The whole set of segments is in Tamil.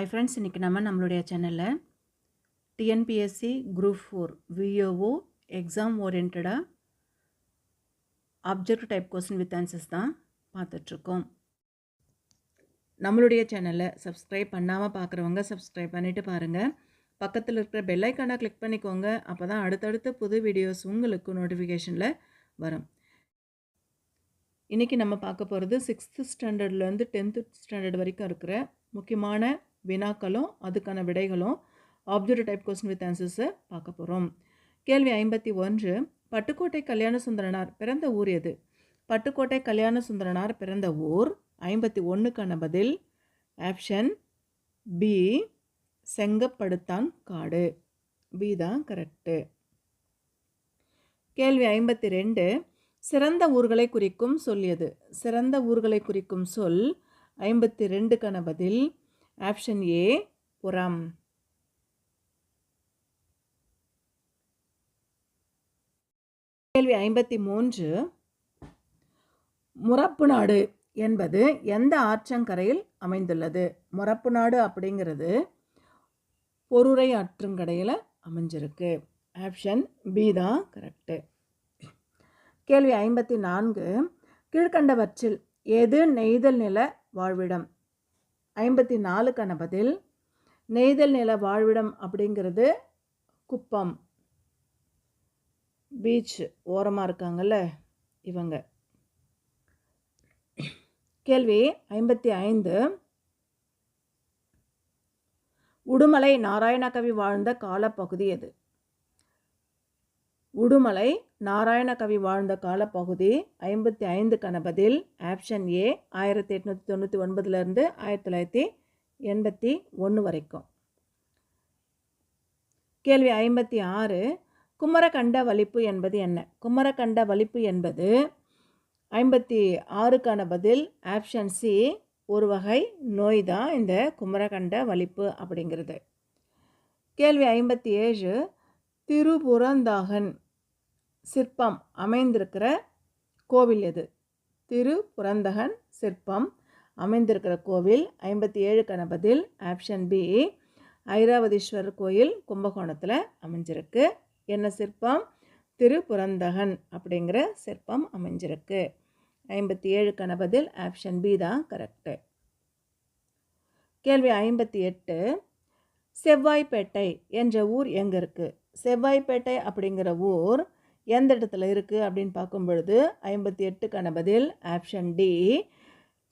ஐ ஃப்ரெண்ட்ஸ் இன்றைக்கி நம்ம நம்மளுடைய சேனலில் TNPSC group four VAO exam ஓரியன்டாக object type question with answers தான் பார்த்துட்ருக்கோம். நம்மளுடைய சேனலை சப்ஸ்கிரைப் பண்ணாமல் பார்க்குறவங்க சப்ஸ்கிரைப் பண்ணிவிட்டு பாருங்கள் பக்கத்தில் இருக்கிற பெல்லைக்கானாக கிளிக் பண்ணிக்கோங்க. அப்போ தான் அடுத்தடுத்த புது வீடியோஸ் உங்களுக்கு நோட்டிஃபிகேஷனில் வரும். இன்றைக்கி நம்ம பார்க்க போகிறது சிக்ஸ்த்து ஸ்டாண்டர்ட்லேருந்து டென்த்து ஸ்டாண்டர்ட் வரைக்கும் இருக்கிற முக்கியமான வினாக்களும் அதுக்கான விடைகளும் ஆப்ஜெக்ட் டைப் கொஸ்டின் வித் ஆன்சர்ஸை பார்க்க போகிறோம் கேள்வி ஐம்பத்தி ஒன்று பட்டுக்கோட்டை கல்யாண சுந்தரனார் பிறந்த ஊர் எது? பட்டுக்கோட்டை கல்யாண சுந்தரனார் பிறந்த ஊர் ஐம்பத்தி ஒன்றுக்கான பதில் ஆப்ஷன் பி செங்கப்படுத்தான் காடு. பி தான் கரெக்டு கேள்வி ஐம்பத்தி ரெண்டு சிறந்த ஊர்களை குறிக்கும் சொல் எது? சிறந்த ஊர்களை குறிக்கும் சொல் ஐம்பத்தி ரெண்டுக்கான பதில் ஆப்ஷன் ஏ புறம். கேள்வி ஐம்பத்தி மூன்று முறப்பு நாடு என்பது எந்த ஆற்றங்கரையில் அமைந்துள்ளது? முறப்பு நாடு அப்படிங்கிறது பொருரை ஆற்றங்கரையில் அமைஞ்சிருக்கு. ஆப்ஷன் பி தான் கரெக்டு கேள்வி ஐம்பத்தி நான்கு கீழ்கண்டவற்றில் எது நெய்தல் நில வாழ்விடம்? ஐம்பத்தி நாலுக்கான பதில் நெய்தல் நில வாழ்விடம் அப்படிங்கிறது குப்பம். பீச் ஓரமாக இருக்காங்கல்ல இவங்க. கேள்வி ஐம்பத்தி ஐந்து. உடுமலை நாராயணகவி வாழ்ந்த காலப்பகுதி எது? உடுமலை நாராயணகவி வாழ்ந்த காலப்பகுதி ஐம்பத்தி ஐந்துக்கான பதில் ஆப்ஷன் ஏ ஆயிரத்தி எட்நூற்றி தொண்ணூற்றி ஒன்பதுலேருந்து ஆயிரத்தி தொள்ளாயிரத்தி எண்பத்தி ஒன்று வரைக்கும். கேள்வி ஐம்பத்தி ஆறு குமரகண்ட வலிப்பு என்பது என்ன? குமரகண்ட வலிப்பு என்பது ஐம்பத்தி ஆறுக்கான பதில் ஆப்ஷன் சி ஒரு வகை நோய் தான் இந்த குமரகண்ட வலிப்பு அப்படிங்கிறது. கேள்வி ஐம்பத்தி ஏழு திருபுரந்தகன் சிற்பம் அமைந்திருக்கிற கோவில் எது? திருபுரந்தகன் சிற்பம் அமைந்திருக்கிற கோவில் ஐம்பத்தி ஏழுக்கான பதில் ஆப்ஷன் பி ஐராவதீஸ்வரர் கோயில் கும்பகோணத்தில் அமைஞ்சிருக்கு. என்ன சிற்பம்? திருபுரந்தகன் அப்படிங்கிற சிற்பம் அமைஞ்சிருக்கு. ஐம்பத்தி ஏழுக்கான பதில் ஆப்ஷன் பி தான் கரெக்டு கேள்வி ஐம்பத்தி எட்டு செவ்வாய்ப்பேட்டை என்ற ஊர் எங்கே இருக்குது செவ்வாய்ப்பேட்டை அப்படிங்கிற ஊர் எந்த இடத்துல இருக்குது அப்படின்னு பார்க்கும் பொழுது ஐம்பத்தி எட்டுக்கான பதில் ஆப்ஷன் டி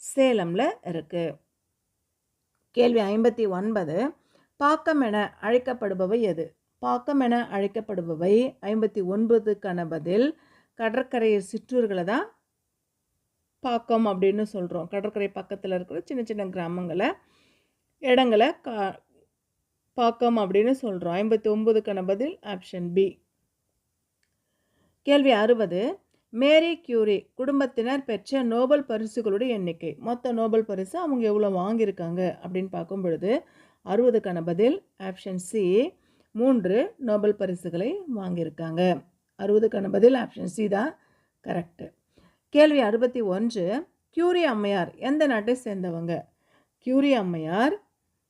சேலமில் இருக்குது கேள்வி ஐம்பத்தி ஒன்பது பாக்கம் என அழைக்கப்படுபவை எது? பாக்கம் என அழைக்கப்படுபவை ஐம்பத்தி ஒன்பதுக்கான பதில் கடற்கரை சிற்றூர்களை தான் பாக்கம் அப்படின்னு சொல்கிறோம் கடற்கரை பக்கத்தில் இருக்கிற சின்ன சின்ன கிராமங்களை இடங்களை கா பாக்கம் அப்படின்னு சொல்கிறோம் ஐம்பத்தி ஒம்பதுக்கான பதில் ஆப்ஷன் பி கேள்வி அறுபது. மேரி கியூரி குடும்பத்தினர் பெற்ற நோபல் பரிசுகளுடைய எண்ணிக்கை. மொத்த நோபல் பரிசு அவங்க எவ்வளோ வாங்கியிருக்காங்க அப்படின்னு பார்க்கும் பொழுது அறுபதுக்கான பதில் ஆப்ஷன் சி மூன்று நோபல் பரிசுகளை வாங்கியிருக்காங்க. அறுபதுக்கான பதில் ஆப்ஷன் சி தான் கரெக்டு கேள்வி அறுபத்தி ஒன்று. கியூரி அம்மையார் எந்த நாட்டை சேர்ந்தவங்க? கியூரி அம்மையார்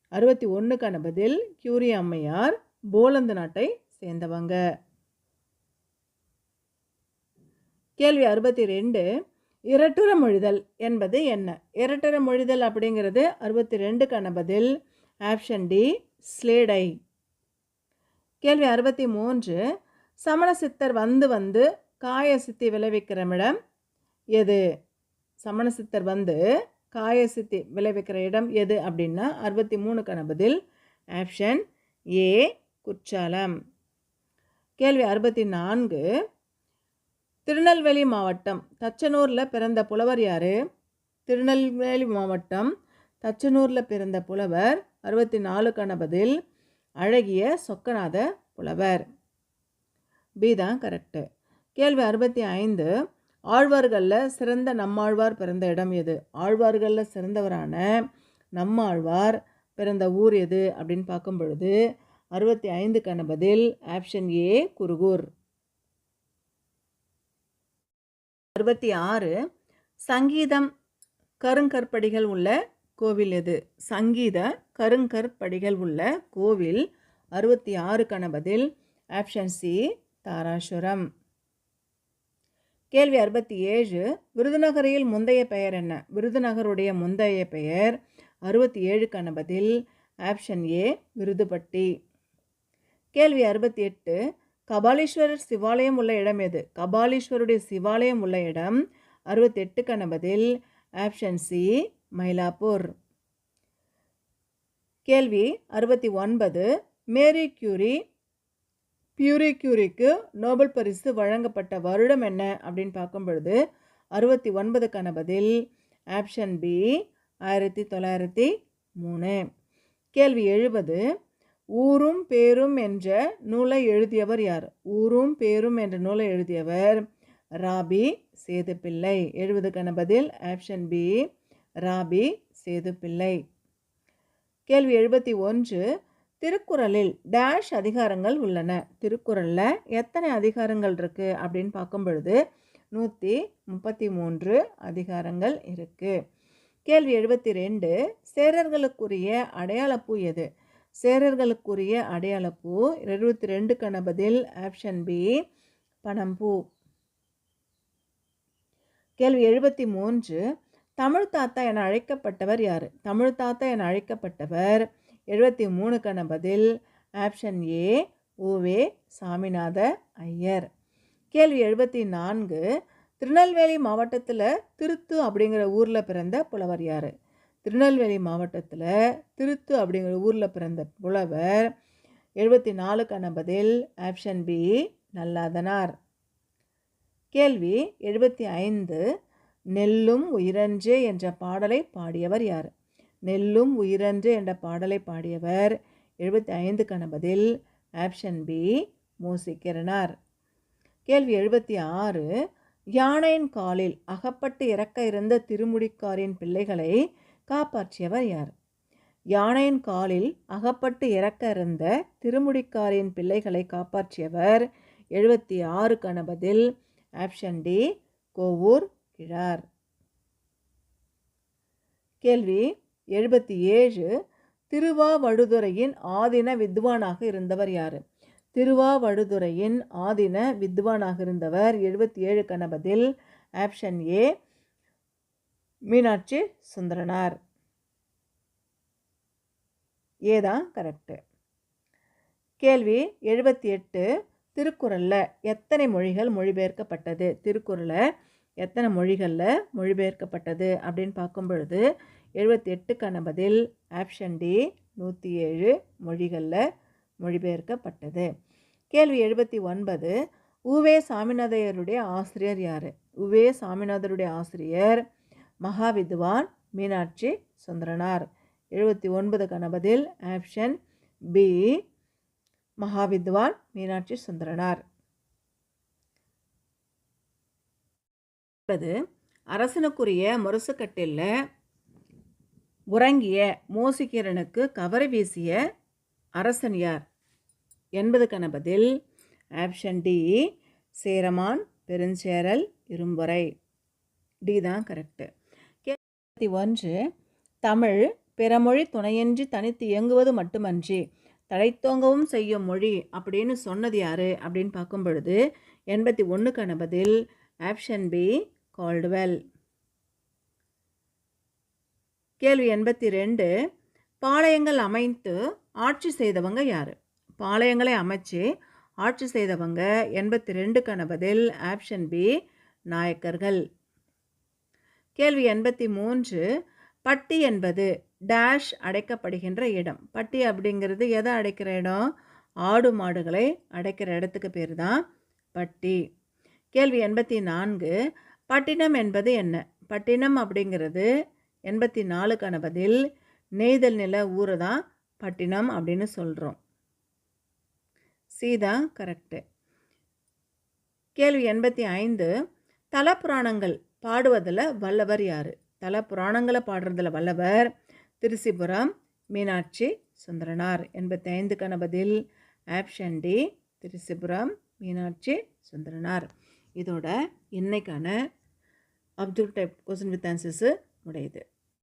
அறுபத்தி ஒன்றுக்கான பதில் கியூரி அம்மையார் போலந்து நாட்டை சேர்ந்தவங்க. கேள்வி அறுபத்தி ரெண்டு இரட்டுற மொழிதல் என்பது என்ன? இரட்டுற மொழிதல் அப்படிங்கிறது அறுபத்தி ரெண்டுக்கான பதில் ஆப்ஷன் டி ஸ்லேடை. கேள்வி அறுபத்தி மூன்று சமண சித்தர் வந்து வந்து காய சித்தி விளைவிக்கிறமிடம் எது? சமண சித்தர் வந்து காயசித்தி விளைவிக்கிற இடம் எது அப்படின்னா அறுபத்தி மூணுக்கான பதில் ஆப்ஷன் ஏ குற்றாலம். கேள்வி அறுபத்தி நான்கு திருநெல்வேலி மாவட்டம் தச்சனூரில் பிறந்த புலவர் யார்? திருநெல்வேலி மாவட்டம் தச்சனூரில் பிறந்த புலவர் அறுபத்தி நாலுக்கான பதில் அழகிய சொக்கநாத புலவர். பி தான் கரெக்டு கேள்வி அறுபத்தி ஐந்து. ஆழ்வார்களில் சிறந்த நம்மாழ்வார் பிறந்த இடம் எது? ஆழ்வார்களில் சிறந்தவரான நம்மாழ்வார் பிறந்த ஊர் எது? அப்படின்னு பார்க்கும் பொழுது அறுபத்தி ஐந்துக்கான பதில் ஆப்ஷன் ஏ குருகூர். அறுபத்தி ஆறு சங்கீதம் கருங்கற்படிகள் உள்ள கோவில் எது? சங்கீத கருங்கற்படிகள் உள்ள கோவில். அறுபத்தி ஆறுக்கான பதில் ஆப்ஷன் சி தாராசுரம். கேள்வி அறுபத்தி ஏழு விருதுநகரில் முந்தைய பெயர் என்ன? விருதுநகருடைய முந்தைய பெயர் அறுபத்தி ஏழுக்கான பதில் ஆப்ஷன் ஏ விருதுப்பட்டி. கேள்வி அறுபத்தி எட்டு கபாலீஸ்வரர் சிவாலயம் உள்ள இடம் எது? கபாலீஸ்வருடைய சிவாலயம் உள்ள இடம் அறுபத்தி எட்டுக்கான பதில் ஆப்ஷன் சி மயிலாப்பூர். கேள்வி அறுபத்தி ஒன்பது மேரி கியூரி பியூரி கியூரிக்கு நோபல் பரிசு வழங்கப்பட்ட வருடம் என்ன அப்படின்னு பார்க்கும் பொழுது அறுபத்தி ஒன்பதுக்கான பதில் ஆப்ஷன் பி ஆயிரத்தி தொள்ளாயிரத்தி மூணு. கேள்வி எழுபது ஊரும் பேரும் என்ற நூலை எழுதியவர் யார்? ஊரும் பேரும் என்ற நூலை எழுதியவர் ராபி சேதுப்பிள்ளை. எழுபதுக்கான பதில் ஆப்ஷன் பி ராபி சேதுப்பிள்ளை. கேள்வி எழுபத்தி ஒன்று திருக்குறளில் டேஷ் அதிகாரங்கள் உள்ளன. திருக்குறளில் எத்தனை அதிகாரங்கள் இருக்குது அப்படின்னு பார்க்கும் பொழுது நூற்றி முப்பத்தி மூன்று அதிகாரங்கள் இருக்குது கேள்வி எழுபத்தி ரெண்டு சேரர்களுக்குரிய அடையாளப்பூ எது? சேரர்களுக்குரிய அடையாளப்பூ எழுபத்தி ரெண்டுக்கான பதில் ஆப்ஷன் பி பணம்பூ. கேள்வி எழுபத்தி மூன்று தமிழ் தாத்தா என அழைக்கப்பட்டவர் யார்? தமிழ் தாத்தா என அழைக்கப்பட்டவர் எழுபத்தி மூணுக்கான பதில் ஆப்ஷன் ஏ ஓவே சாமிநாத ஐயர். கேள்வி எழுபத்தி நான்கு திருநெல்வேலி மாவட்டத்தில் திருத்து அப்படிங்கிற ஊரில் பிறந்த புலவர் யார்? திருநெல்வேலி மாவட்டத்தில் திருத்து அப்படிங்கிற ஊரில் பிறந்த புலவர் எழுபத்தி நாலுக்கான பதில் ஆப்ஷன் பி நல்லாதனார். கேள்வி எழுபத்தி ஐந்து நெல்லும் உயிரன்றே என்ற பாடலை பாடியவர் யார்? நெல்லும் உயிரன்று என்ற பாடலை பாடியவர். எழுபத்தி ஐந்துக்கான பதில் ஆப்ஷன் பி மூசிக்கிறனார் கேள்வி எழுபத்தி ஆறு யானையின் காலில் அகப்பட்டு இறக்க இருந்த திருமுடிக்காரின் பிள்ளைகளை காப்பாற்றியவர் யார்? யானையின் காலில் அகப்பட்டு இறக்க இருந்த திருமுடிக்காரின் பிள்ளைகளை காப்பாற்றியவர். எழுபத்தி ஆறுக்கான பதில் ஆப்ஷன் டி கோவூர் கிழார். கேள்வி எழுபத்தி ஏழு திருவாவடுதுறையின் ஆதின வித்வானாக இருந்தவர் யார்? திருவாவடுதுறையின் ஆதின வித்வானாக இருந்தவர் எழுபத்தி ஏழு கணபதில் ஆப்ஷன் ஏ மீனாட்சி சுந்தரனார். ஏதான் கரெக்டு கேள்வி எழுபத்தி எட்டு திருக்குறளில் எத்தனை மொழிகள் மொழிபெயர்க்கப்பட்டது? திருக்குறளை எத்தனை மொழிகளில் மொழிபெயர்க்கப்பட்டது அப்படின்னு பார்க்கும் பொழுது எழுபத்தி எட்டுக்கான பதில் ஆப்ஷன் டி நூற்றி ஏழு மொழிகளில் மொழிபெயர்க்கப்பட்டது. கேள்வி எழுபத்தி ஒன்பது உவே சாமிநாதையருடைய ஆசிரியர் யார்? உவே சாமிநாதருடைய ஆசிரியர் மகாவித்வான் மீனாட்சி சுந்தரனார். எழுபத்தி ஒன்பதுக்கான பதில் ஆப்ஷன் பி மகாவித்வான் மீனாட்சி சுந்தரனார். என்பது அரசனுக்குரிய முரசுக்கட்டில் உறங்கிய மோசிகிரனுக்கு கவரை வீசிய அரசன் யார்? என்பதுக்கான பதில் option D Cheraman Perumcheral Irumporai D தான் கரெக்டு. கேள்வி ஒன்று தமிழ் பிறமொழி துணையின்றி தனித்து இயங்குவது மட்டுமன்றி தழைத்தோங்கவும் செய்யும் மொழி அப்படின்னு சொன்னது யார்? அப்படின்னு பார்க்கும் பொழுது எண்பத்தி ஒன்றுக்கான பதில் ஆப்ஷன் பி கால்டுவெல். கேள்வி எண்பத்தி ரெண்டு பாளையங்கள் அமைத்து ஆட்சி செய்தவங்க யார்? பாளையங்களை அமைச்சு ஆட்சி செய்தவங்க எண்பத்தி ரெண்டுக்கான பதில் ஆப்ஷன் பி நாயக்கர்கள். கேள்வி எண்பத்தி மூன்று பட்டி என்பது டேஷ் அடைக்கப்படுகின்ற இடம். பட்டி அப்படிங்கிறது எதை அடைக்கிற இடம்? ஆடு மாடுகளை அடைக்கிற இடத்துக்கு பேர் தான் பட்டி. கேள்வி எண்பத்தி நான்கு பட்டினம் என்பது என்ன? பட்டினம் அப்படிங்கிறது எண்பத்தி நாலுக்கான பதில் நெய்தல் நில ஊர் தான் பட்டினம் அப்படின்னு சொல்கிறோம் சீதா தான் கரெக்டு கேள்வி எண்பத்தி ஐந்து தல புராணங்கள் பாடுவதில் வல்லவர் யார்? தல புராணங்களை பாடுறதில் வல்லவர் திருசிபுரம் மீனாட்சி சுந்தரனார். எண்பத்தி ஐந்துக்கான பதில் ஆப்ஷன் டி திருசிபுரம் மீனாட்சி சுந்தரனார். இதோட இன்னைக்கான அப்துல் டைப் கொஸ்டின் வித் ஆன்சர்ஸு முடியுது